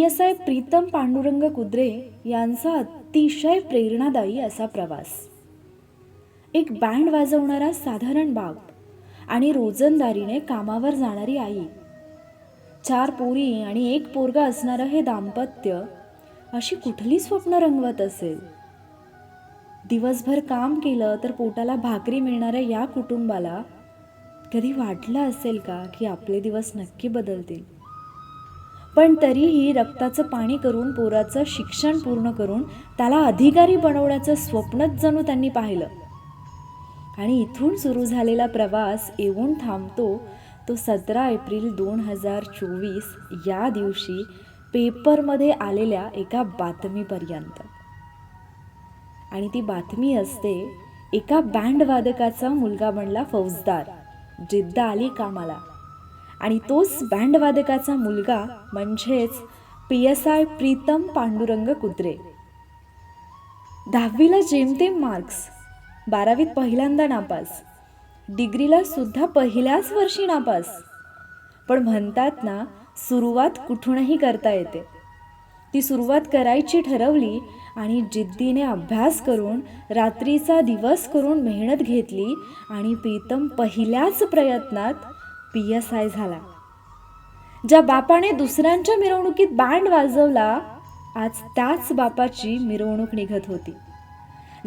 P S I Pritam Pandurang Kudre यांचा अतिशय प्रेरणादायी असा प्रवास. एक बँड वाजवणारा साधारण बाप आणि रोजंदारीने कामावर जाणारी आई. चार पोरी आणि एक पोरगा असणारं हे दाम्पत्य अशी कुठली स्वप्न रंगवत असेल? दिवसभर काम केलं तर पोटाला भाकरी मिळणाऱ्या या कुटुंबाला कधी वाटलं असेल का की आपले दिवस नक्की बदलतील? पण तरीही रक्ताचं पाणी करून पोराचं शिक्षण पूर्ण करून त्याला अधिकारी बनवण्याचं स्वप्नच जणू त्यांनी पाहिलं. आणि इथून सुरू झालेला प्रवास येऊन थांबतो तो सतरा एप्रिल दोन हजार चोवीस या दिवशी पेपरमध्ये आलेल्या एका बातमीपर्यंत. आणि ती बातमी असते एका बँडवादकाचा मुलगा बनला फौजदार जिद्द आली कामाला. आणि तोच बँडवादकाचा मुलगा म्हणजेच P S I Pritam Pandurang Kutre. दहावीला जेमतेम मार्क्स बारावीत पहिल्यांदा नापास डिग्रीला सुद्धा पहिल्याच वर्षी नापास. पण म्हणतात ना सुरुवात कुठूनही करता येते. ती सुरुवात करायची ठरवली आणि जिद्दीने अभ्यास करून रात्रीचा दिवस करून मेहनत घेतली आणि प्रीतम पहिल्याच प्रयत्नात पी एस आय झाला. ज्या बापाने दुसऱ्यांच्या मिरवणुकीत बँड वाजवला आज त्याच बापाची मिरवणूक निघत होती.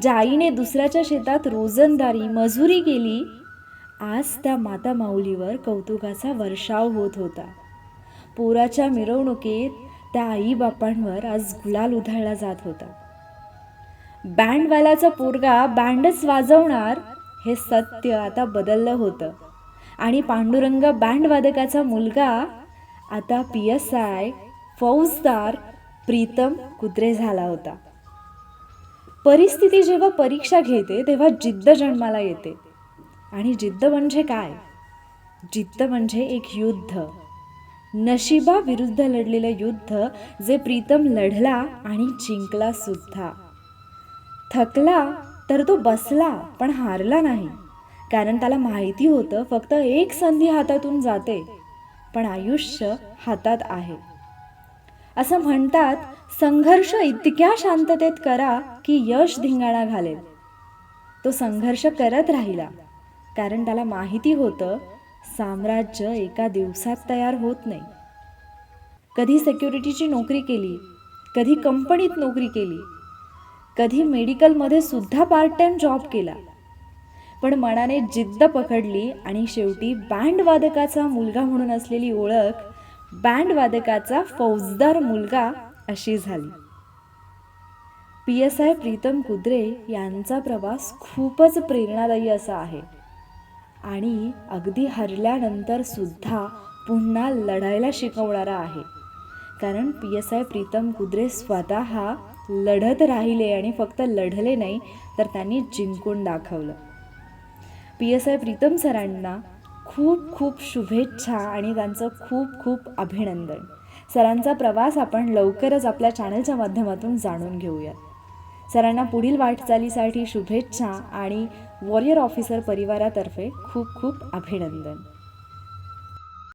ज्या आईने दुसऱ्याच्या शेतात रोजंदारी मजुरी केली आज त्या माता माऊलीवर कौतुकाचा वर्षाव होत होता. पोराच्या मिरवणुकीत त्या आईबापांवर आज गुलाल उधळला जात होता. बँडवाल्याचा पोरगा बँडच वाजवणार हे सत्य आता बदललं होतं. आणि पांडुरंग बँडवादकाचा मुलगा आता पी एस आय फौजदार प्रीतम कुत्रे झाला होता. परिस्थिती जेव्हा परीक्षा घेते तेव्हा जिद्द जन्माला येते. आणि जिद्द म्हणजे काय? जिद्द म्हणजे एक युद्ध. नशिबा विरुद्ध लढलेलं युद्ध जे प्रीतम लढला आणि जिंकला सुद्धा. थकला तर तो बसला पण हारला नाही. कारण त्याला माहिती होतं फक्त एक संधी हातातून जाते पण आयुष्य हातात आहे. असं म्हणतात संघर्ष इतक्या शांततेत करा की यश धिंगाणा घालेल. तो संघर्ष करत राहिला कारण त्याला माहिती होतं साम्राज्य एका दिवसात तयार होत नाही. कधी सेक्युरिटीची नोकरी केली कधी कंपनीत नोकरी केली कधी मेडिकलमध्ये सुद्धा पार्ट टाइम जॉब केला पण मनाने जिद्द पकडली आणि शेवटी बँडवादकाचा मुलगा म्हणून असलेली ओळख बँडवादकाचा फौजदार मुलगा अशी झाली. P S I Pritam Kudre यांचा प्रवास खूपच प्रेरणादायी असा आहे. आणि अगदी हरल्यानंतर सुद्धा पुन्हा लढायला शिकवणारा आहे. कारण P S I Pritam Kudre स्वतः लढत राहिले आणि फक्त लढले नाही तर त्यांनी जिंकून दाखवलं. पी एस आय प्रीतम सरांना खूप खूप शुभेच्छा आणि त्यांचं खूप खूप अभिनंदन. सरांचा प्रवास आपण लवकरच आपल्या चॅनलच्या माध्यमातून जाणून घेऊयात. सरांना पुढील वाटचालीसाठी शुभेच्छा आणि वॉरियर ऑफिसर परिवारातर्फे खूप खूप अभिनंदन.